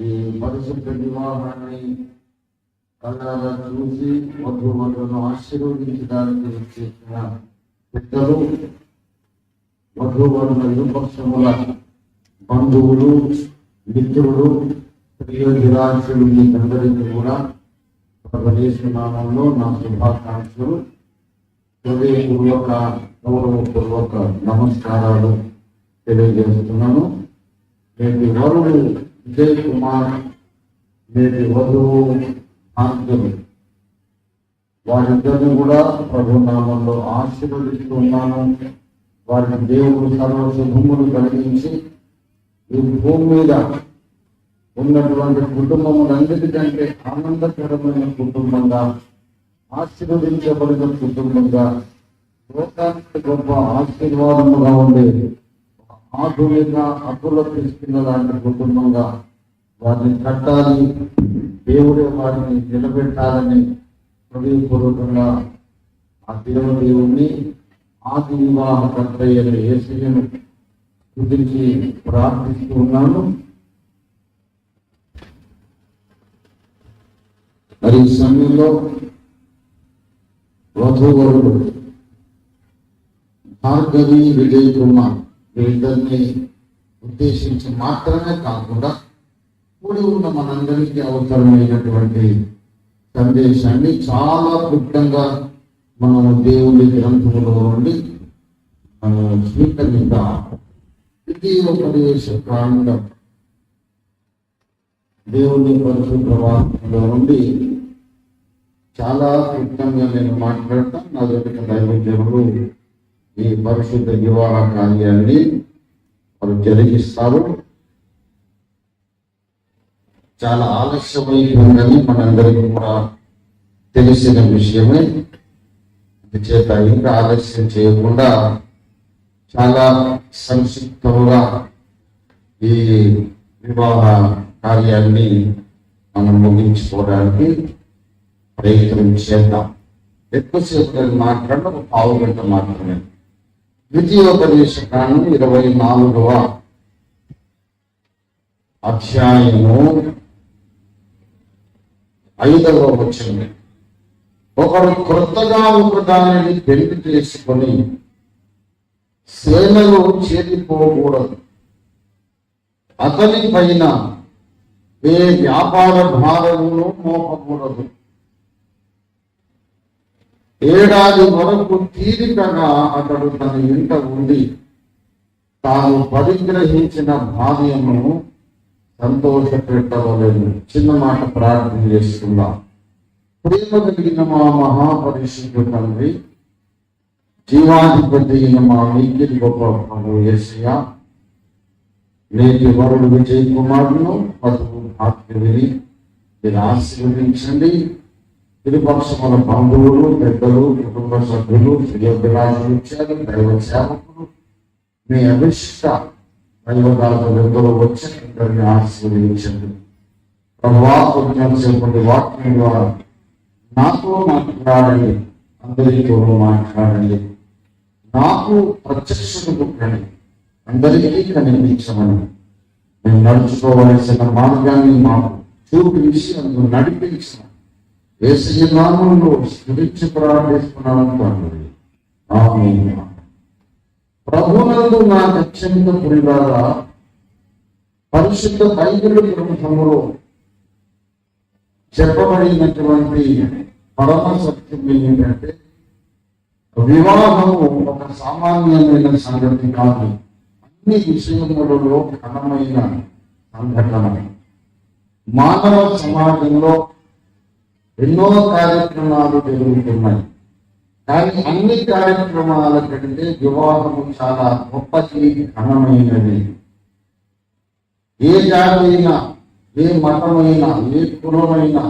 ఈ పరిశుద్ధ వివాహాన్ని కళ్ళారా చూసి వధు వధువును ఆశీర్వదించడానికి వచ్చేసిన పెద్దలు వధు వధుల ఇరుపక్షముల బంధువులు మిత్రులు ప్రియ విరాశులు మీకందరికీ కూడా నామంలో నా శుభాకాంక్షలు. హృదయపూర్వక గౌరవపూర్వక నమస్కారాలు తెలియజేస్తున్నాను. నేటి వరుడు విజయ్ కుమార్ వీరి వధువు ఆంధ్రులు వారిద్దరిని కూడా ప్రభు నామంలో ఆశీర్వదిస్తున్నాను. వారికి దేవుడు సర్వ శుభములు కలిగించి ఈ భూమి మీద ఉన్నటువంటి కుటుంబములన్నిటికంటే ఆనందకరమైన కుటుంబంగా ఆశీర్వదించబడిన కుటుంబంగా లోకానికి గొప్ప ఆశీర్వాదముగా ఉండేది. ఆధునిక అప్పుల తీసుకున్న లాంటి కుటుంబంగా వారిని కట్టాలి. దేవుడే వారిని నిలబెట్టాలని హృదయపూర్వకంగా ఆ దేవదేవుణ్ణి ఆది వివాహ అయిన ఏసీను స్థుతించి ప్రార్థిస్తూ ఉన్నాను. మరి ఈ సమయంలో వధూవరుడు భార్గవి విజయ్ కుమార్ వీళ్ళందరినీ ఉద్దేశించి మాత్రమే కాకుండా కూడి ఉన్న మనందరికీ అవసరమైనటువంటి సందేశాన్ని చాలా క్లుప్తంగా మనం దేవుని గ్రంథంలో నుండి మనం స్వీకరిద్దాం. ప్రతి ఉపదేశ ప్రాంతం. దేవుని పరిశుద్ధ వాక్యంలో నుండి చాలా క్లుప్తంగా నేను మాట్లాడతాను. నా దగ్గర దైవజనులు ఈ పరిశుద్ధ వివాహ కార్యాన్ని వారు జరిగిస్తారు. చాలా ఆలస్యమైందని మనందరికీ కూడా తెలిసిన విషయమే. చేత ఇంకా ఆలస్యం చేయకుండా చాలా సంక్షిప్తంగా ఈ వివాహ కార్యాన్ని మనం ముగించుకోవడానికి ప్రయత్నం చేద్దాం. ఎక్కువసేపు మాట్లాడడం ఒక పావు గంట మాత్రమే. ద్వితీయోపదేశ కాలం ఇరవై నాలుగవ అధ్యాయము ఐదవ వచనం ఒకడు క్రొత్తగా ఒకదానిని పెళ్ళి చేసుకొని సేనలో చేరిపోకూడదు. అతని పైన ఏ వ్యాపార భారమును మోపకూడదు. ఏడాది వరకు తీరికగా అతడు తన ఇంట ఉండి తాను పరిగ్రహించిన భార్యను సంతోష పెట్టవలేదు చిన్న మాట ప్రార్థన చేసుకుందాం. ప్రేమ కలిగిన మా మహాపరిశుద్ధ తండ్రి జీవాధిపతి అయిన మా మిగిలి గొప్ప ప్రభు యేసయ్య నేటి వరుడు విజయ్ కుమార్ను పదువు భాగ్యవిని మీరు ఆశీర్వదించండి. ఇరుపక్షముల బంధువులు పెద్దలు కుటుంబ సభ్యులు ప్రియోగ్రాలు ఇచ్చారు దైవ సేవకులు. మీ అభిష్ట దైవదాతలు వచ్చి అందరిని ఆశీర్వదించండి. ప్రభా కొంచెం వాక్యం ద్వారా నాతో మాట్లాడండి. అందరితో మాట్లాడండి. నాకు ప్రత్యక్షత పుట్టండి. అందరికీ కనిపించమని. మేము నడుచుకోవలసిన మార్గాన్ని మాకు చూపించి అందుకు నడిపించమని. ఏసీ నామంలో స్మరించి ప్రార్థిస్తున్నాను తండ్రి. ఆమేన్. ప్రభునందు నా అత్యంత పురిలాగా పరిశుద్ధ బైబిల్ గ్రంథంలో చెప్పబడినటువంటి పరమ సత్యం ఏంటంటే వివాహము ఒక సామాన్యమైన సంగతి కాదు. అన్ని విషయములలో ఘనమైన సంఘటన మానవ సమాజంలో ఎన్నో కార్యక్రమాలు జరుగుతున్నాయి. కానీ అన్ని కార్యక్రమాల కంటే వివాహము చాలా గొప్పది ఘనమైనది. ఏ జాతైనా ఏ మతమైనా ఏ కులమైనా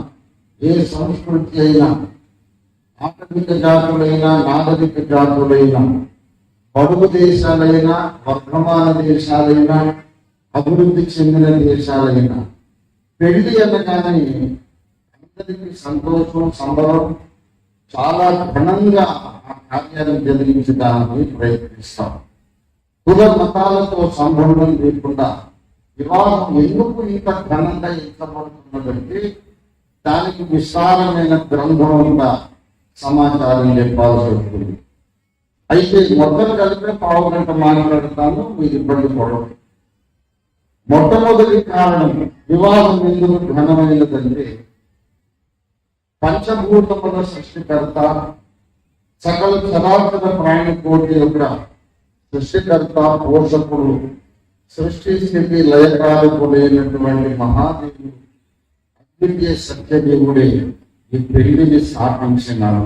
ఏ సంస్కృతి అయినా ఆధునిక జాతులైనా నాగరిక జాతులైనా పొరుగు దేశాలైనా వర్ధమాన దేశాలైనా అభివృద్ధి చెందిన దేశాలైనా పెళ్ళి అనగానే సంతోషం సంభవం చాలా ఘనంగా ఆ కార్యాన్ని జరిగించడానికి ప్రయత్నిస్తాం. కుల మతాలతో సంబంధం లేకుండా వివాహం ఎందుకు ఇంత ఘనంగా ఎంచబడుతున్నదంటే దానికి విశాలమైన గ్రంథం సమాచారం చెప్పాల్సి వస్తుంది. అయితే మొత్తం కలిపే పావు గంట మాట్లాడతాను మీరు ఇబ్బంది పడవు మొట్టమొదటి కారణం వివాహం ఎందుకు ఘనమైనదంటే పంచభూతముల సృష్టికర్త సకల సనాతన ప్రాణి కోటి యొక్క సృష్టికర్త పోషకుడు సృష్టి స్థితి లయకాలకు లేనటువంటి మహాదేవుడు అద్వితీయ సత్యదేవుడే ఈ పెళ్ళిని స్థాపించినాడు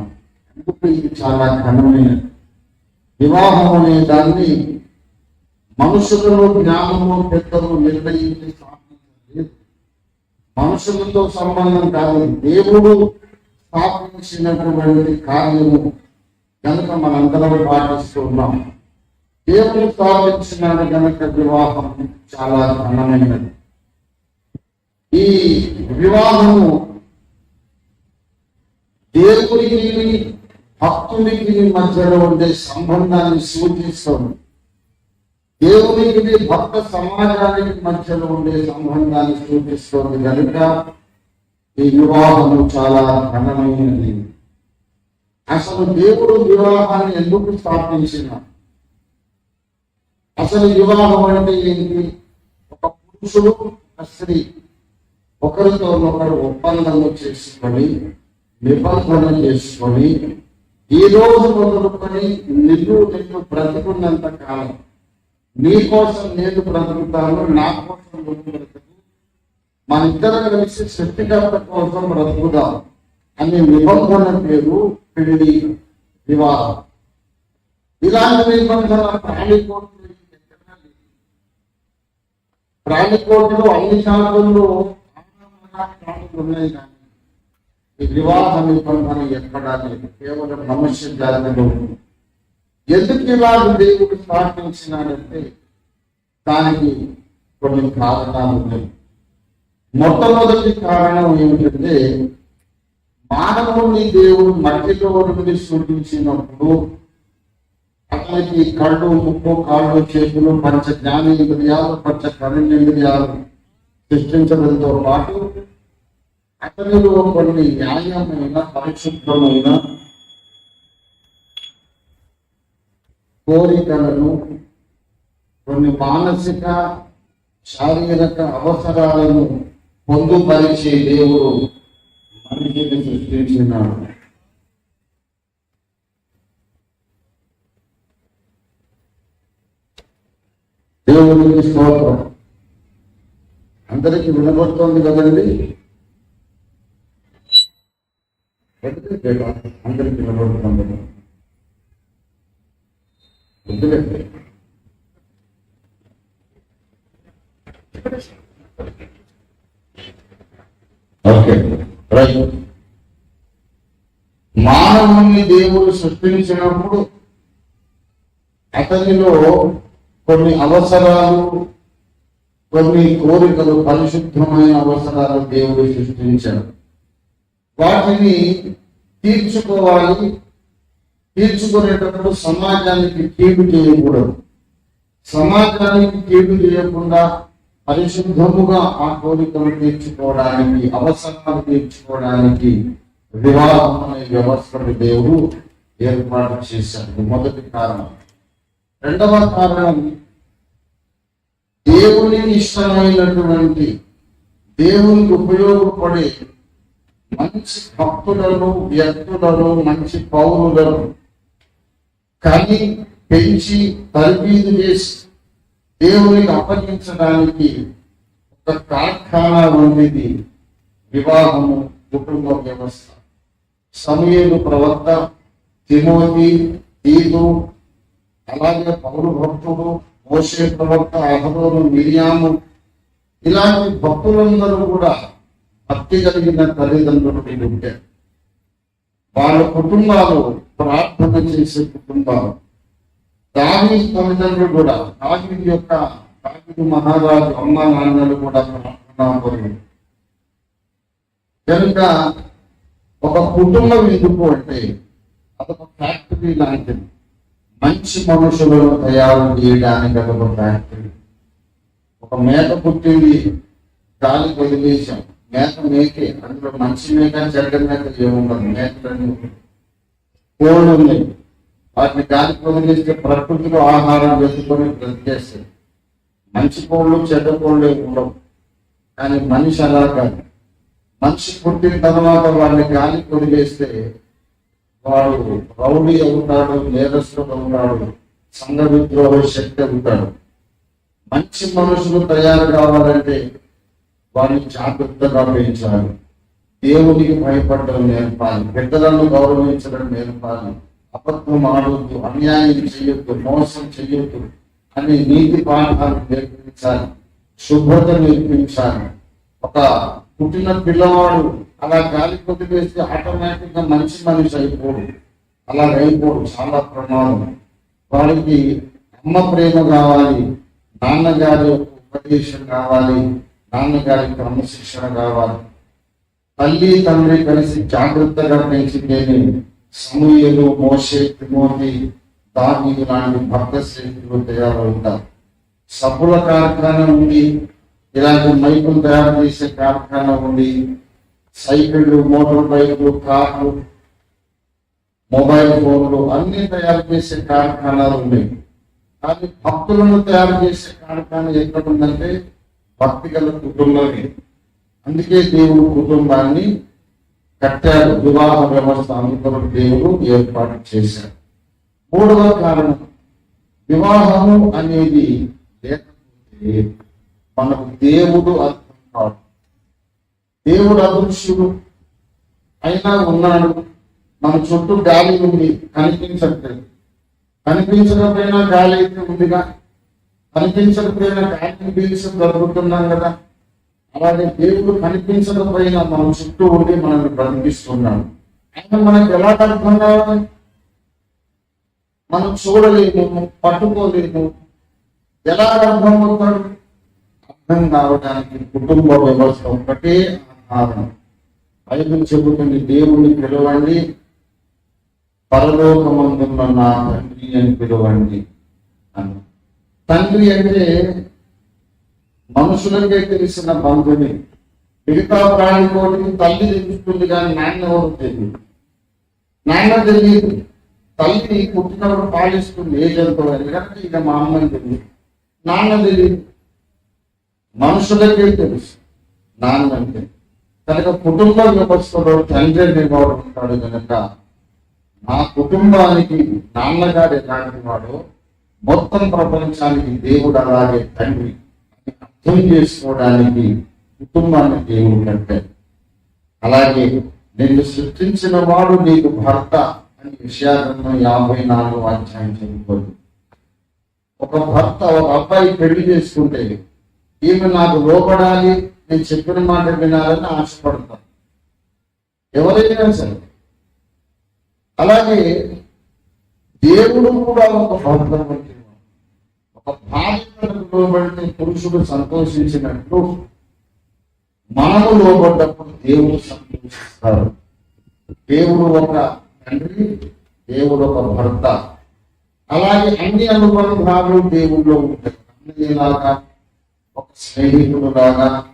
అందుకు ఇది చాలా ఘనమైన వివాహం అనే దాన్ని మనుషులలో జ్ఞానము పెద్దలు నిర్ణయించి సాధించలేదు మనుషులతో సంబంధం కాదు దేవుడు స్థాపించినటువంటి కార్యము కనుక మనందరం పాటిస్తున్నాం దేవుడు స్థాపించిన కనుక వివాహం చాలా ఘనమైనది. ఈ వివాహము దేవుడికి భక్తుడికి మధ్యలో ఉండే సంబంధాన్ని సూచిస్తుంది. దేవునికి భక్త సమాజానికి మధ్యలో ఉండే సంబంధాన్ని సూచిస్తుంది కనుక ఈ వివాహము చాలా ఘనమైనది. అసలు దేవుడు వివాహాన్ని ఎందుకు స్థాపించిన? అసలు వివాహం అంటే ఏంటి? ఒక పురుషుడు ఒక స్త్రీ. ఒకరితో ఒకరు ఒప్పందము చేసుకొని నిబంధన చేసుకొని ఈ రోజు మొదలుకొని నిన్ను నిన్ను బ్రతుకున్నంత కాలం. నీ కోసం నేను బ్రతుకుతాను నా కోసం నువ్వు బ్రతుకు మన ఇద్దరు కలిసి సృష్టికర్త కోసం బ్రతుకుదాం అనే నిబంధన పేరు పెళ్ళి వివాహం ఇలాంటి నిబంధన ప్రాణికోట్లు ఎక్కడా ప్రాణి ప్రాణికోట్లు అన్ని శాఖల్లో ప్రాణులు ఉన్నాయి కానీ ఈ వివాహ నిబంధన ఎక్కడా లేదు. కేవలం మనుష్య జాతిలో ఎందుకు ఇలాగ దేవుడు స్థాపించినాడంటే దానికి కొన్ని కారణాలు ఉన్నాయి. మొట్టమొదటి కారణం ఏమిటంటే మానవుని దేవుడు మట్టిలో నుండి సృష్టించినప్పుడు అతనికి కళ్ళు ముక్కు కాళ్ళు చేతులు పంచ జ్ఞానేంద్రియాలు పంచ కరణేంద్రియాలు సృష్టించడంతో పాటు అతనిలో కొన్ని న్యాయమైన పరిశుద్ధమైన కోరికలను కొన్ని మానసిక శారీరక అవసరాలను పొందుపరిచే దేవుడు మనిషిని సృష్టించినాడు. దేవుడికి స్తోత్రం. అందరికి వినబడుతోంది కదండి? అందరికి వినబడుతుంది? ఎందుకంటే ఉంటాయి మానవుని దేవుడు సృష్టించినప్పుడు అతనిలో కొన్ని అవసరాలు కొన్ని కోరికలు పరిశుద్ధమైన అవసరాలు దేవుడు సృష్టించాడు. వాటిని తీర్చుకోవాలి. తీర్చుకునేటప్పుడు సమాజానికి కీడు చేయకూడదు. సమాజానికి కీడు చేయకుండా పరిశుద్ధముగా ఆ కోరికలు తీర్చుకోవడానికి అవసరాలు తీర్చుకోవడానికి వివాహం అనే వ్యవస్థను దేవుడు ఏర్పాటు చేశాడు. మొదటి కారణం. రెండవ కారణం దేవునికి ఇష్టమైనటువంటి దేవునికి ఉపయోగపడే మంచి భక్తులను వ్యక్తులను మంచి పౌరులను కని పెంచి తరబీదు చేసి దేవునికి అప్పగించడానికి ఒక కార్ఖానా ఉండేది. వివాహము కుటుంబ వ్యవస్థ. సమయలు ప్రవక్త తిమోతి తీదు అలాగే పౌరు భక్తుడు మోసే ప్రవక్త అహరోను మిరియాము ఇలాంటి భక్తులందరూ కూడా భక్తి కలిగిన తల్లిదండ్రులు వీళ్ళు ఉంటారు వాళ్ళ కుటుంబాలు ప్రార్థన చేసే కుటుంబాలు. దాని తల్లిదండ్రులు కూడా దాని యొక్క దాని మహారాజు అమ్మ నాన్నలు కూడా కనుక ఒక కుటుంబం ఎందుకు అంటే అదొక ఫ్యాక్టరీ లాంటిది. మంచి మనుషులను తయారు చేయడానికి అదొక ఫ్యాక్టరీ. ఒక ఒక మేక పుట్టింది గాలి వదిలేసాం మేక మేకే అందులో మంచి మేక చెడ్డ మేక ఏముండదు. మేకలన్నీ కోళ్ళు ఉన్నాయి. వాటిని గాలి వదిలేస్తే ప్రకృతిలో ఆహారం వెతుకొని బ్రతికేస్తాయి మంచి కోళ్ళు చెడ్డ కోళ్ళు ఉండవు. కానీ మనిషి అలా కాదు. మనిషి పుట్టిన తర్వాత వాడిని గాలి వదిలేస్తే వాడు రౌడీ అవుతాడు నేరస్తుడు అవుతాడు సంఘ విద్రోహ శక్తి అవుతాడు. మంచి మనుషులు తయారు కావాలంటే వారిని జాగ్రత్తగా పెంచాలి. దేవునికి భయపడడం నేర్పాలి. పెద్దలను గౌరవించడం నేర్పాలి. అబద్ధం ఆడొద్దు అన్యాయం చేయొద్దు మోసం చేయొద్దు అని నీతి పాఠాలు నేర్పించాలి శుభ్రత నేర్పించాలి. ఒక పుట్టిన పిల్లవాడు అలా గాలి కొద్దివేస్తే ఆటోమేటిక్గా మంచి మనిషి అయిపోడు. అలా అయిపోడు చాలా ప్రమాదం. వాడికి అమ్మ ప్రేమ కావాలి నాన్నగారి ఉపదేశం కావాలి నాన్నగారి క్రమశిక్షణ కావాలి. తల్లి తండ్రి కలిసి జాగ్రత్తగా పెంచితేనే సమూహలు మోసే తిమోతి దాని లాంటి భక్త శ్రేష్ఠులు తయారవుతారు. సబ్బుల కార్ఖానా ఉంది ఇలాంటి మైకులు తయారు చేసే కార్ఖానా ఉంది సైకిళ్ళు మోటార్ బైకులు కార్లు మొబైల్ ఫోన్లు అన్ని తయారు చేసే కార్ఖానాలు ఉన్నాయి. కానీ భక్తులను తయారు చేసే కార్ఖానా ఎక్కడ ఉందంటే భక్తి గల కుటుంబమే అందుకే దేవుడు కుటుంబాన్ని కట్టారు వివాహ వ్యవస్థ అందుకొర దేవుడు ఏర్పాటు చేశారు. మూడవ కారణం వివాహము అనేది లేకపోతే మనకు దేవుడు అర్థం కాదు దేవుడు అదృశ్యుడు అయినా ఉన్నాడు. మన చుట్టూ గాలి ఉంది కనిపించట్లేదు. కనిపించకపోయినా గాలి అయితే ఉందిగా. కనిపించకపోయినా గాలిని పీల్చి బ్రతుకుతున్నాం కదా. అలాగే దేవుడు కనిపించకపోయినా మనం చుట్టూ ఉండి మనల్ని బ్రతికిస్తున్నాడు. ఆయన మనకు ఎలా కనుక్కున్నాడు కావాలి మనం చూడలేము పట్టుకోలేము. ఎలా అర్థం అవుతాడు? అర్థం కావడానికి కుటుంబ వ్యవస్థ ఒకటే ఆధారం. బైబిల్ చెబుతుంది దేవుణ్ణి పిలవండి పరలోకమందున్న నా తండ్రి అని పిలవండి అని. తండ్రి అంటే మనుషులకే తెలిసిన బంధుని మిగతా ప్రాణికోటికి తల్లి తెలుస్తుంది కానీ నాన్న ఎవరు తెలియదు. నాన్న తెలియదు. తల్లి పుట్టినప్పుడు పాలిస్తుంది ఏ జంతువు అని కనుక ఇక మా అమ్మని తెలియదు. నాన్న తెలియదు. మనుషులకే తెలుసు. నాన్న అంటే. కనుక కుటుంబ వ్యవస్థలో తండ్రి అనేవాడు ఉంటాడు కనుక నా కుటుంబానికి నాన్నగారు ఎలాంటి వాడు మొత్తం ప్రపంచానికి దేవుడు అలాగే తండ్రి. అని చేసుకోవడానికి కుటుంబాన్ని దేవుడు అంటే అలాగే నిన్ను సృష్టించిన వాడు నీకు భర్త అని విషయాలను యాభై నాలుగు అధ్యాయం చెప్పుకోదు ఒక భర్త ఒక అబ్బాయి పెళ్ళి చేసుకుంటే ఈమె నాకు లోపడాలి నేను చెప్పిన మాట వినాలని ఆశపడతాను ఎవరైనా సరే. అలాగే దేవుడు కూడా ఒక భర్త ఒక భార్య లోబడితే పురుషుడు సంతోషించినట్లు మనము లోబడ్డప్పుడు దేవుడు సంతోషిస్తారు. దేవుడు ఒక తండ్రి దేవుడు ఒక భర్త. అలాగే అన్ని అనుబంధాలు దేవుడిలో ఉంటాయి. అన్నయ్యలాగా ఒక స్నేహితుడులాగా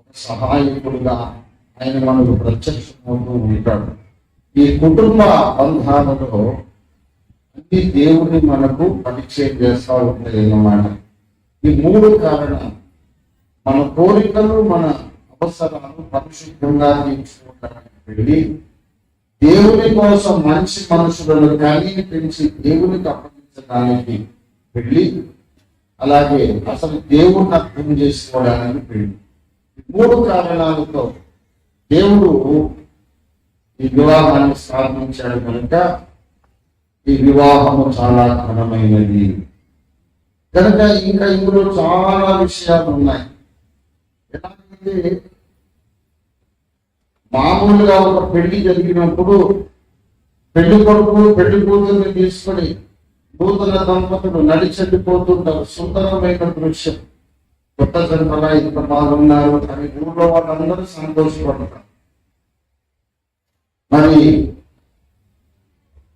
ఒక సహాయకుడుగా ఆయన మనకు ప్రత్యక్షమవుతూ ఉంటాడు. ఈ కుటుంబ బంధాలలో అన్ని దేవుడిని మనకు పరిచయం చేస్తూ ఉంటాయి అన్నమాట. ఈ మూడు కారణాలు మన కోరికలు మన అవసరాలు పరిశుద్ధంగా తీర్చుకోవడానికి వెళ్ళి దేవుని కోసం మంచి మనుషులను కలిగి పెంచి దేవునికి అప్పగించడానికి వెళ్ళి అలాగే అసలు దేవుడిని అర్థం చేసుకోవడానికి వెళ్ళి. ఈ మూడు కారణాలతో దేవుడు ఈ వివాహాన్ని స్థాపించాడు కనుక ఈ వివాహము చాలా ఘనమైనది. కనుక ఇంకా ఇందులో చాలా విషయాలు ఉన్నాయి ఎలాగంటే మామూలుగా ఒక పెళ్ళి జరిగినప్పుడు పెళ్ళి కొడుకు పెళ్ళి కూతుర్ని తీసుకొని నూతన దంపతులు నడిచెళ్ళిపోతుంటారు. సుందరమైన దృశ్యం కొత్త జన్మల ఇంత బాగున్నారు అని ఊళ్ళో వాళ్ళందరూ సంతోషపడతారు. మరి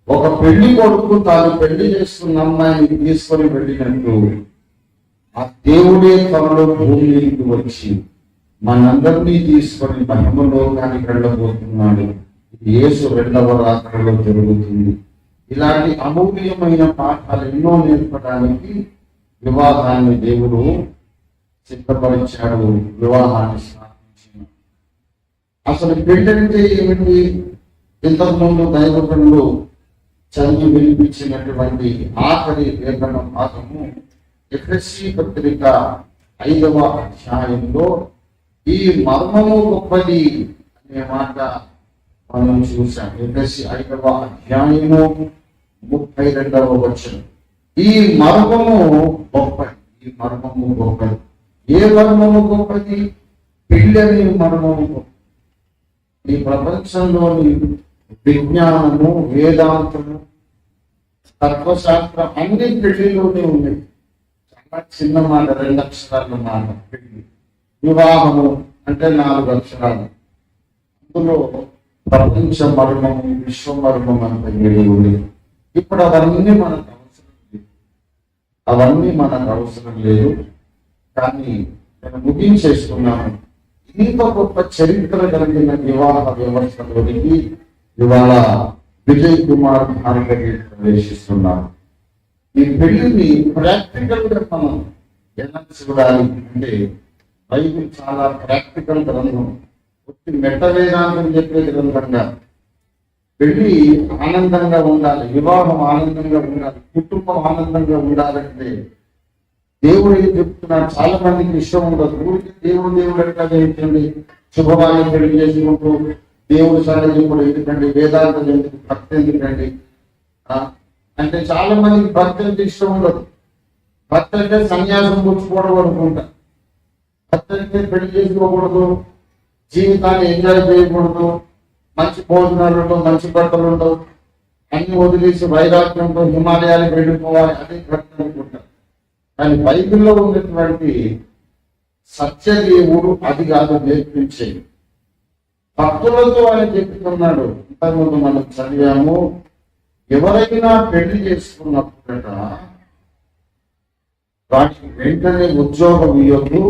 ఒక పెళ్ళి కొడుకు తాను పెళ్ళి చేసుకున్న అమ్మాయిని తీసుకొని వెళ్ళినట్టు ఆ దేవుడే త్వరలో భూమి వచ్చి మనందరినీ తీసుకొని మహిమలోకానికి వెళ్ళబోతున్నాడు. యేసు రెండవ రాత్రిలో జరుగుతుంది. ఇలాంటి అమూల్యమైన పాఠాలు ఎన్నో నేర్పడానికి వివాహాన్ని దేవుడు సిద్ధపరిచాడు. వివాహాన్ని స్థాపించాడు అసలు పెళ్ళంటే ఏమిటి? ఇంతకుముందు దైవకులు చదివి వినిపించినటువంటి ఆఖరి లేఖన భాగము ఎఫ్ఎస్సి పత్రిక ఐదవ అధ్యాయంలో ఈ మర్మము గొప్పది అనే మాట మనం చూసాం ఎఫ్ఎస్సి ఐదవ అధ్యాయము ముప్పై రెండవ వచనం. ఈ మర్మము గొప్పది ఈ మర్మము గొప్పది. ఏ మర్మము గొప్పది? పిల్లని మర్మము గొప్పది. ఈ ప్రపంచంలోని విజ్ఞానము వేదాంతము తత్వశాస్త్రం అన్ని పెళ్ళిలోనే ఉన్నాయి చాలా చిన్న మాట రెండు అక్షరాలు మాట. పెళ్ళి వివాహము అంటే నాలుగు అక్షరాలు. అందులో ప్రపంచ మర్మము విశ్వ మర్మం అంత ఏది ఉంది ఇప్పుడు అవన్నీ మనకు అవసరం లేదు. అవన్నీ మనకు అవసరం లేదు. కానీ నేను ముగించేస్తున్నాను ఇంత గొప్ప చరిత్ర కలిగిన వివాహ వ్యవస్థలోనికి ఇవాళ విజయ్ కుమార్ భారతకి ప్రవేశిస్తున్నారు. ఈ పెళ్ళిని ప్రాక్టికల్గా మనం ఎలా చూడాలి అంటే బైబిల్ చాలా ప్రాక్టికల్ గ్రంథం. వచ్చి మెట్ట వేదాంతం చెప్పే గ్రంథంగా. పెళ్ళి ఆనందంగా ఉండాలి వివాహం ఆనందంగా ఉండాలి కుటుంబం ఆనందంగా ఉండాలంటే దేవుడు ఏం చెప్తున్నాడు చాలా మందికి ఇష్టం ఉండదు. ఊరికి దేవుడు దేవుడు ఎట్లా చేయించండి శుభవాన్ని పెళ్ళి చేసుకుంటూ దేవుడు సడలింపుడు కూడా ఎందుకండి వేదాంతం ఎందుకు భక్తి ఎందుకండి అంటే చాలా మందికి భక్తి అంటే ఇష్టం ఉండదు. భక్తి అంటే సన్యాసం పుచ్చుకోవడం అనుకుంటా. భక్తి అంటే పెళ్ళి చేసుకోకూడదు. జీవితాన్ని ఎంజాయ్ చేయకూడదు. మంచి భోజనాలు ఉండవు మంచి బట్టలు ఉండవు. అన్ని వదిలేసి వైరాగ్యంతో హిమాలయాలకు వెళ్ళిపోవాలి అదే భక్తి అనుకుంటారు కానీ బైబిల్లో ఉన్నటువంటి సత్యదేవుడు అది కాదు నేర్పించేది. భక్తులతో ఆయన చెప్తున్నాడు. ఇంతకుముందు మనం చదివాము ఎవరైనా పెళ్ళి చేసుకున్నప్పుడట వాటికి వెంటనే ఉద్యోగం ఇవ్వద్దు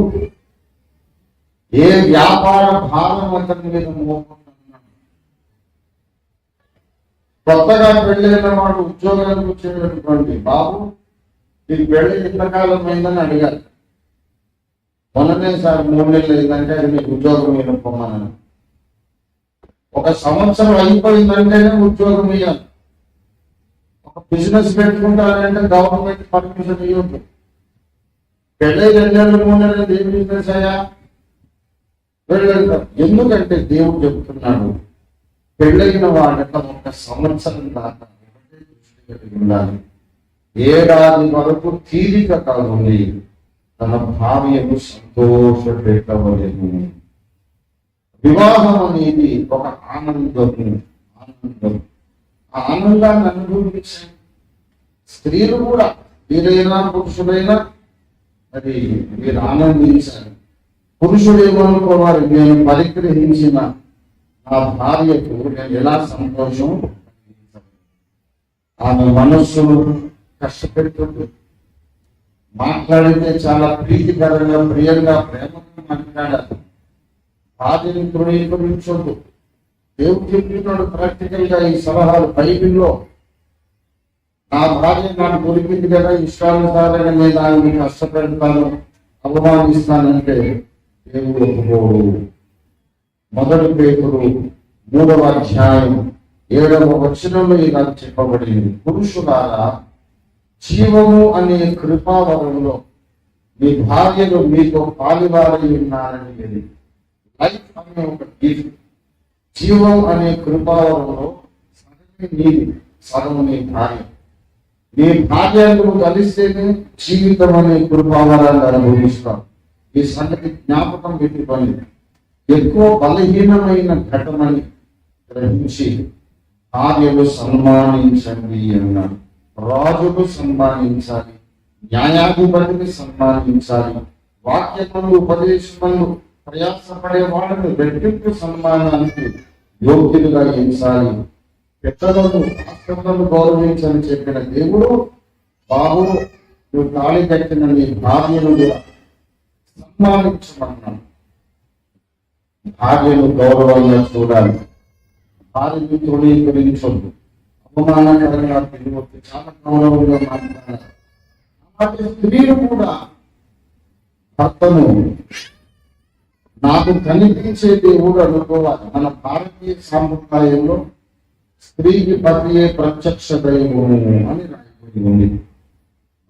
ఏ వ్యాపార భారం అతని మీద మోపుతున్నాడు కొత్తగా పెళ్ళైన వాడు ఉద్యోగానికి వచ్చేటటువంటి బాబు ఇది పెళ్ళి ఎంతకాలం అయిందని అడిగారు. మొన్ననే సార్ మూడు నెలలు అయిందంటే అది మీకు ఉద్యోగం మీద పొమ్మన్నాను ఒక సంవత్సరం అయిపోయిందంటేనే ఉద్యోగం ఇవ్వాలి ఒక బిజినెస్ పెట్టుకుంటారంటే గవర్నమెంట్ పర్మిషన్ ఇవ్వద్దు పెళ్ళై రెండేళ్ళు మూడు ఏం బిజినెస్ అయ్యా? వెళ్ళంటారు ఎందుకంటే దేవుడు చెబుతున్నాడు పెళ్ళైన వాళ్ళకి ఒక సంవత్సరం దాకా ఉండాలి. ఏడాది వరకు తీరిక కలుగుంది తన భార్యను సంతోష పెట్టవలేదు వివాహం అనేది ఒక ఆనందం ఆనందం ఆ ఆనందాన్ని అనుభవించి స్త్రీలు కూడా వీరైనా పురుషులైనా మరి మీరు ఆనందించాలి. పురుషుడు ఏమనుకోవాలి నేను పరిగ్రహించిన నా భార్యకు నేను ఎలా సంతోషం ఆమె మనస్సును కష్టపెడుతుంది. మాట్లాడితే చాలా ప్రీతికరంగా ప్రియంగా ప్రేమగా మాట్లాడాలి. ఆదిని తృణీకరించొద్దు. దేవుడు చెప్తున్నాడు ప్రాక్టికల్గా ఈ సలహాలు బైబిల్లో. నా భార్య నాకు దొరికింది కదా ఇష్టానుసారంగా నేను ఆమెని కష్టపెడతాను అవమానిస్తానంటే దేవుడు ఒప్పుకోడు. మొదటి పేతుడు మూడవ అధ్యాయం ఏడవ వచనంలో ఇలా చెప్పబడింది. పురుషులారా జీవము అనే కృపావరంలో మీ భార్యను మీతో పాలివారై ఉన్నారని తెలియదు. లైఫ్ అనే ఒక గిఫ్ట్ జీవం అనే కృపావరంలో సగమే నీది సగం నీ భార్య నీ భార్యను కలిస్తేనే జీవితం అనే కృపావరాన్ని అనుభవిస్తాం. ఈ సంగతి జ్ఞాపకం పెట్టుకొని ఎక్కువ బలహీనమైన ఘటనని గ్రహించి భార్యను సన్మానించండి అన్నాడు. రాజును సన్మానించాలి న్యాయాధిపతిని సన్మానించాలి వాక్యములు ఉపదేశములు ప్రయాసపడే వాళ్ళని రెట్టింపు సన్మానానికి యోగ్యులుగా ఎంచాలి పెద్దలను ఆశ్రమలను గౌరవించని చెప్పిన దేవుడు బాబు నువ్వు తాళి కట్టిన నీ భార్యను సన్మానించమన్నాను భార్యను గౌరవంగా చూడాలి. భార్యను తృణీకరించొద్దు. అవమానకరంగా తెలియవద్దు చాలా గౌరవంగా మాట్లాడాలి. అలాగే స్త్రీలు కూడా భర్తను నాకు కనిపించే దేవుడు అనుకోవాలి. మన భారతీయ సాంప్రదాయంలో స్త్రీకి పతియే ప్రత్యక్ష దైవము అని రాయబడి ఉంది.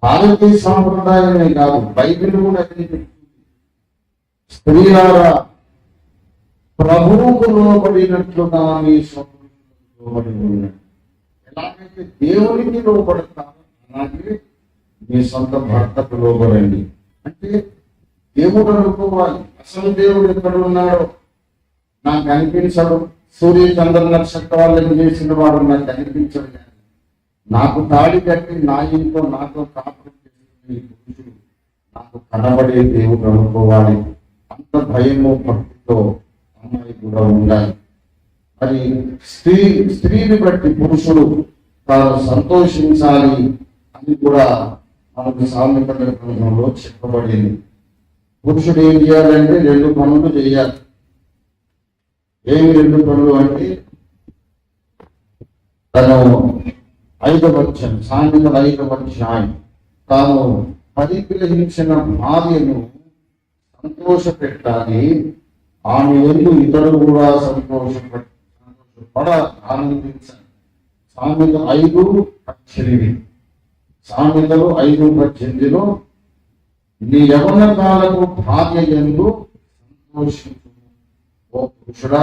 భారతీయ సాంప్రదాయమే కాదు బైబిల్ కూడా స్త్రీ చెప్తుంది. స్త్రీలారా ప్రభువుకు లోబడినట్లుగా మీ స్వపురుషులకు లోబడి ఉన్నది ఎలాగైతే దేవునికి లోబడతారో అలాగే మీ సొంత భర్తకు లోబడండి. అంటే దేవుడు అనుకోవాలి. అసలు దేవుడు ఎక్కడ ఉన్నాడో? నాకు అనిపించడు సూర్య చంద్ర నక్షత్రాలను చేసిన వాడు నాకు అనిపించడు నాకు తాడి కట్టి నా ఇంట్లో నాతో కాపురం చేసిన పురుషుడు నాకు కనబడే దేవుడు అనుకోవాలి. అంత భయము భక్తితో అమ్మాయి కూడా ఉండాలి. మరి స్త్రీ స్త్రీని బట్టి పురుషుడు తాను సంతోషించాలి అని కూడా మనకు సామెతల గ్రంథంలో చెప్పబడింది. పురుషుడు ఏం చేయాలంటే రెండు పనులు చేయాలి ఏమి రెండు పనులు అంటే తను ఐదవ వచ్చాను సామెతల తాను పరిగ్రహించిన భార్యను సంతోష పెట్టాలి ఆమె ఎందు ఇతరులు కూడా సంతోషపడ సంతోషపడ ఆనందించాలి సామెత ఐదు పద్దెనిమిది. సామెతలు ఐదు పద్దెనిమిదిలో నీ యవన కాలము భార్య ఎందు సంతోషించు ఓ పురుషుడా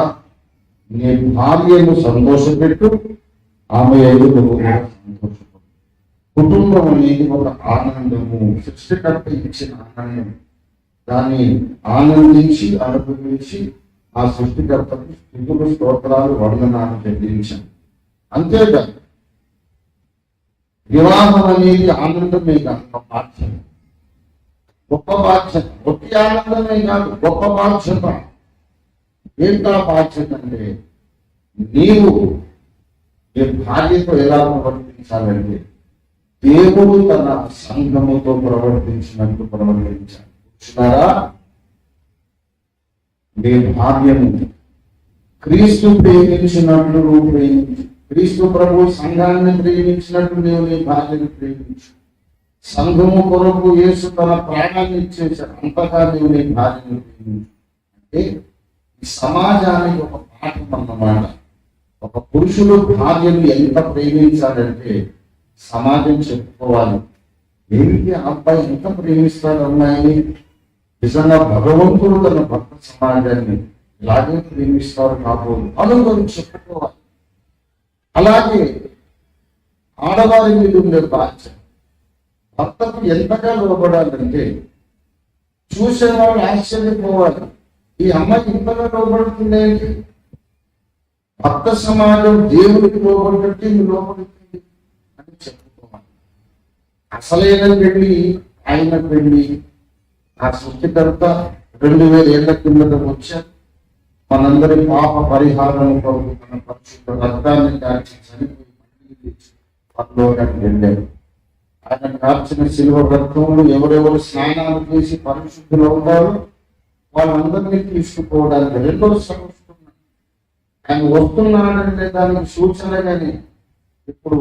నీ భార్యను సంతోషపెట్టు ఆమె ఐదు నువ్వు కూడా సంతోషపడు. కుటుంబం అనేది ఒక ఆనందము. సృష్టికర్త ఇచ్చిన ఆనందం. దాన్ని ఆనందించి అనుభవించి ఆ సృష్టికర్తకు స్థితులు స్తోత్రాలు వర్ణనాలు చెల్లించాం అంతేకాదు వివాహం అనేది ఆనందమే కాదు ఒక బాధ్యత గొప్ప బాధ్యత ఒట్టి ఆనందమే కాదు గొప్ప బాధ్యత ఏంటా బాధ్యత అంటే నీవు నీ భార్యతో ఎలా ప్రవర్తించాలంటే దేవుడు తన సంఘముతో ప్రవర్తించినట్టు ప్రవర్తించాలి. చూసినారా నీ భార్యను క్రీస్తు ప్రేమించినట్లు నువ్వు ప్రేమించు. క్రీస్తు ప్రభు సంఘాన్ని ప్రేమించినట్టు నీవు నీ భార్యను ప్రేమించు. సంఘము కొరకు యేసు తన ప్రాణాన్ని ఇచ్చేసాడు అంతగా నీవు నీ భార్యను అంటే ఈ సమాజానికి ఒక పాఠం అన్నమాట. ఒక పురుషుడు భార్యను ఎంత ప్రేమించాడంటే సమాజం చెప్పుకోవాలి. ఏమిటి ఆ అబ్బాయి ఎంత ప్రేమిస్తాడు అమ్మాయిని? నిజంగా భగవంతుడు తన భక్త సమాజాన్ని ఇలాగే ప్రేమిస్తారు కాబోలు అనుభవం చెప్పుకోవాలి. అలాగే ఆడవారి మీద ఉండే బాధ్యత. భర్తకు ఎంతగా లోబడాలంటే చూసేవాళ్ళు ఆశ్చర్యపోవాలి ఈ అమ్మాయి ఇంతగా లోబడుతుంది ఏంటి భక్త సమాజం దేవుడికి లోబడినట్టు లోబడుతుంది అని చెప్పుకోవాలి. అసలైన పెళ్ళి ఆయన పెళ్ళి. ఆ సృష్టికర్త రెండు వేల ఏళ్ళ కిందట వచ్చారు మనందరి పాప పరిహారం కొరకు మన పరిశుద్ధ రక్తాన్ని దాచి చనిపోయి మళ్ళీ పరలోకానికి వెళ్ళారు ఆయన కాల్చిన శిలువ రక్తంలో ఎవరెవరు స్నానాలు చేసి పరిశుద్ధిలో ఉన్నారు వాళ్ళందరినీ తీసుకుపోవడానికి రెండో వస్తున్నారు ఆయన వస్తున్నాడంటే దానికి కానీ ఇప్పుడు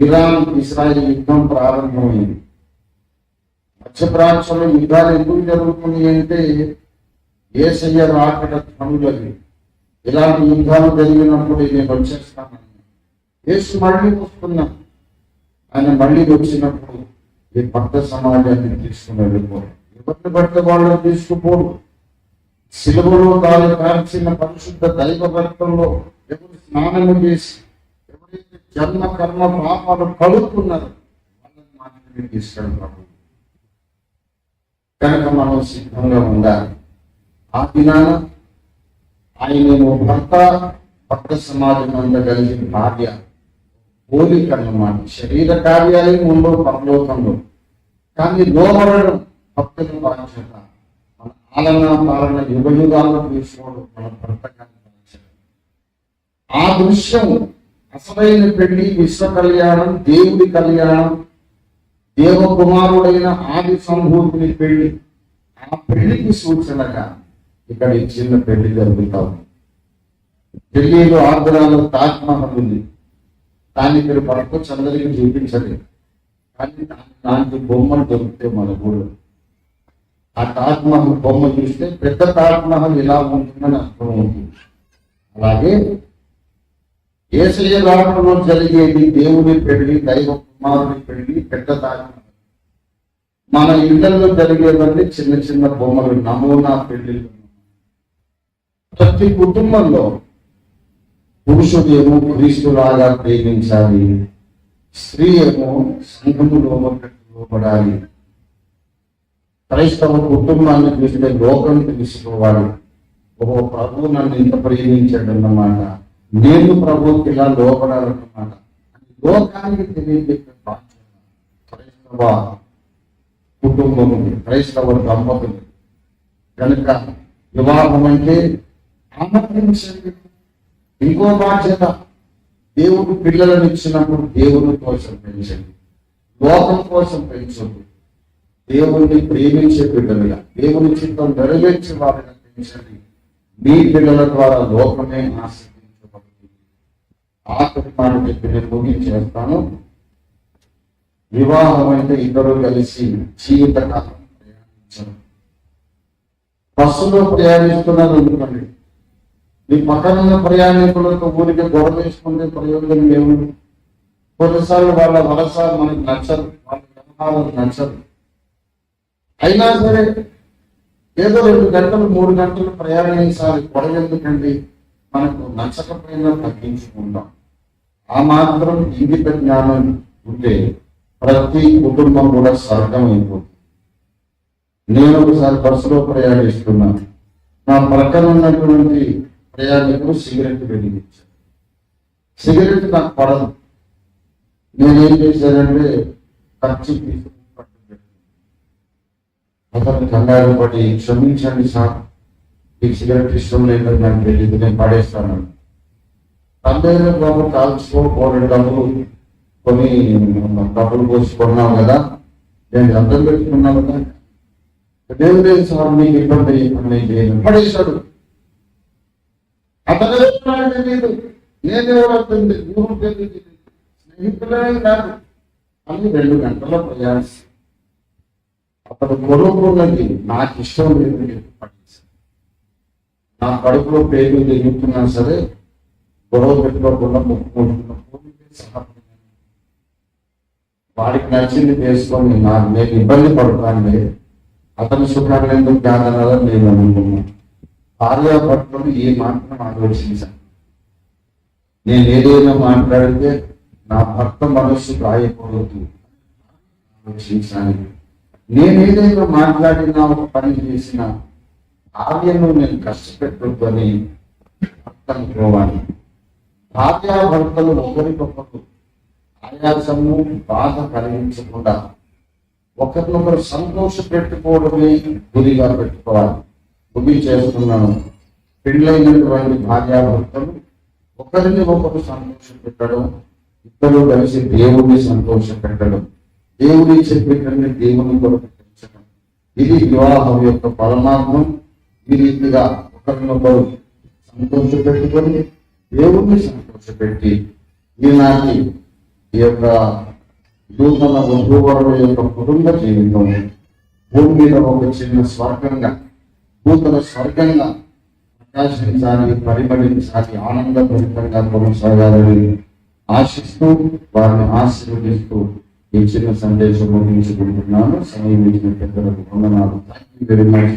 ఇరాన్ ఇస్రాయల్ యుద్ధం ప్రారంభమైంది. మధ్యప్రాచ్యంలో యుద్ధాలు ఎందుకు జరుగుతుంది అంటే ఏసయ్య రాకడ ధ్వనులవి ఇలాంటి యుద్ధాలు జరిగినప్పుడు నేను వచ్చేస్తాను ఏసు మళ్ళీ వస్తున్నాను ఆయన మళ్ళీ వచ్చినప్పుడు ఈ భక్త సమాజాన్ని తీసుకుని వెళ్ళిపోరు ఎవరిని పడితే వాళ్ళని తీసుకుపోరు సిలువలో తాను కాల్చిన పరిశుద్ధ దైవ భక్తంలో ఎవరు స్నానము చేసి ఎవరైతే జన్మ కర్మ పాపాలు కలుపుతున్నారో వాళ్ళని మాత్రమే తీసుకెళ్ళి కనుక మనం సిద్ధంగా ఉండాలి. ఆ దినాన ఆయన భర్త భక్త సమాజం అందగలిగిన భార్య పోలిక అన్నమాట శరీర కార్యాలయం ఉండవు పరలోకంలో. కానీ లోబడడం భక్తుల బాధ్యత. మన ఆలన పాలన యుగయుగాలను తీసుకోవడం మన భర్త బాధ్యత ఆ దృశ్యం అసలైన పెళ్ళి విశ్వ కళ్యాణం దేవుడి కళ్యాణం దేవకుమారుడైన ఆది సంభూతిని పెళ్ళి. ఆ పెళ్ళికి సూచనగా ఇక్కడ ఈ చిన్న పెళ్ళి జరుగుతా ఉంది. ఢిల్లీలో ఆంధ్రాలో తాజ్మహల్ ఉంది. దాన్ని మీరు పట్టుకొచ్చి అందరికీ చూపించలేదు కానీ దాని బొమ్మలు దొరుకుతాయి మన ఊళ్ళో. ఆ తాజ్ బొమ్మ చూస్తే పెద్ద తాజ్ ఇలా ఉంటుందని అర్థం అలాగే ఏసయ రావడంలో జరిగేది దేవుని పెళ్ళి దైవ కుమారుని పెళ్ళి పెద్ద తాజ్ మన ఇళ్ళలో జరిగేవన్నీ చిన్న చిన్న బొమ్మలు నమూనా పెళ్ళి ప్రతి కుటుంబంలో పురుషుడు ఏమో క్రీస్తులాగా ప్రేమించాలి స్త్రీ ఏమో సంఘములో లోపడాలి క్రైస్తవ కుటుంబాన్ని చూస్తే లోకం తెలుసుకోవాలి. ఓ ప్రభు నన్ను ఇంత ప్రేమించాడు అన్నమాట నేను ప్రభుకి ఇలా లోపడాలన్నమాట లోకానికి తెలియజేసే బాధ్యత క్రైస్తవ కుటుంబము క్రైస్తవ దంపతులు. కనుక వివాహం అంటే ఆనందించండి ఇంకో బాధ్యత దేవుడు పిల్లలను ఇచ్చినప్పుడు దేవుని కోసం పెంచండి. లోకం కోసం పెంచండి. దేవుణ్ణి ప్రేమించే బిడ్డలుగా దేవుని చిత్తం నెరవేర్చే వారిని పెంచండి. మీ పిల్లల ద్వారా లోకమే ఆశ్రయించబడుతుంది ఆఖరి మాట చెప్పి ముగించేస్తాను. వివాహం అంటే ఇద్దరు కలిసి జీవితకాలం ప్రయాణించడం. బస్సులో ప్రయాణిస్తున్నారు ఎందుకండి మీ పక్కన ఉన్న ప్రయాణికులతో ఊరికి గొడవ వేసుకుంటే ప్రయోజనం లేవు కొన్నిసార్లు వాళ్ళ వలస మనకు నచ్చదు వాళ్ళ వ్యవహారం నచ్చదు అయినా సరే ఏదో రెండు గంటలు మూడు గంటలు ప్రయాణించాలి. గొడవ ఎందుకండి? మనకు నచ్చకపోయినా తగ్గించుకుంటాం. ఆ మాత్రం ఇంగిత జ్ఞానం ఉంటే ప్రతి కుటుంబం కూడా స్వర్గం అయిపోతుంది. నేను ఒకసారి బస్సులో ప్రయాణిస్తున్నాను నా ప్రక్కన ఉన్నటువంటి ప్రయాణికులు సిగరెట్ వెలిగించారు సిగరెట్ నాకు పడదు. నేనేం చేశానంటే ఖర్చు తీసుకుని పట్టు అతను కంగారు పడి క్షమించండి సార్ ఈ సిగరెట్ ఇష్టం లేదని నాకు తెలియదు నేను పడేస్తాను. తండ్రి బాబు కాల్చుకో కోడి డబ్బులు కొన్ని డబ్బులు పోసి కొన్నావు కదా నేను అర్థం పెట్టుకున్నాను కదా. నేను లేదు సార్ మీకు ఇబ్బంది అని చేయను పడేశాడు. అతను ఎవరున్నాడో తెలియదు నేనెవరు అర్థం తెలియదు ఊరు తెలియదు స్నేహితులే కాదు అని రెండు గంటల ప్రయాణం అతను కొడుకున్నది నాకు ఇష్టం లేదు అని నా కడుపులో పేరు తిరుగుతున్నా సరే గొడవ పెట్టుకోకుండా ముట్టుకుంటున్న వాడికి నచ్చింది చేసుకొని నాకు నేను ఇబ్బంది పడతాను అతని సుఖాన్ని ఎందుకు త్యాగనాలని నేను అనుకున్నాను భార్య ఏ మాత్రం ఆలోచించాను నేను ఏదైనా మాట్లాడితే నా భర్త మనస్సు గాయకూడదు ఆలోచించాను నేను ఏదైనా మాట్లాడినా ఒక పని చేసిన భార్యను నేను కష్టపెట్టద్దు అని అనుకోవాలి భార్యాభర్తలు ఒకరికొకరు ఆయాసము బాధ కలిగించకుండా ఒకరినొకరు సంతోష పెట్టుకోవడమే గురిగా పెట్టుకోవాలి. గురి చేసుకున్నాను పెళ్ళైనటువంటి భార్యాభర్తలు ఒకరిని ఒకరు సంతోషం పెట్టడం ఇద్దరు కలిసి దేవుడిని సంతోషం పెట్టడం దేవుడి చెప్పేటన్ని దేవుని కొరకు పెంచడం. ఇది వివాహం యొక్క పరమాత్మం ఈ రీతిగా ఒకరినొకరు సంతోష పెట్టుకొని దేవుణ్ణి సంతోషపెట్టి ఈనాటి ఈ యొక్క నూతన వధూవరుల యొక్క కుటుంబ జీవితం భూమి మీద ఒక చిన్న స్వర్గంగా నూతన స్వర్గంగా ప్రకాశించాలి పరిమళించాలి ఆనందభరితంగా కొనసాగాలని ఆశిస్తూ వారిని ఆశీర్వదిస్తూ ఈ చిన్న సందేశం ముగించుకుంటున్నాను. సమయం ఇచ్చిన పెద్దలకు వందనాలు. Thank you very much.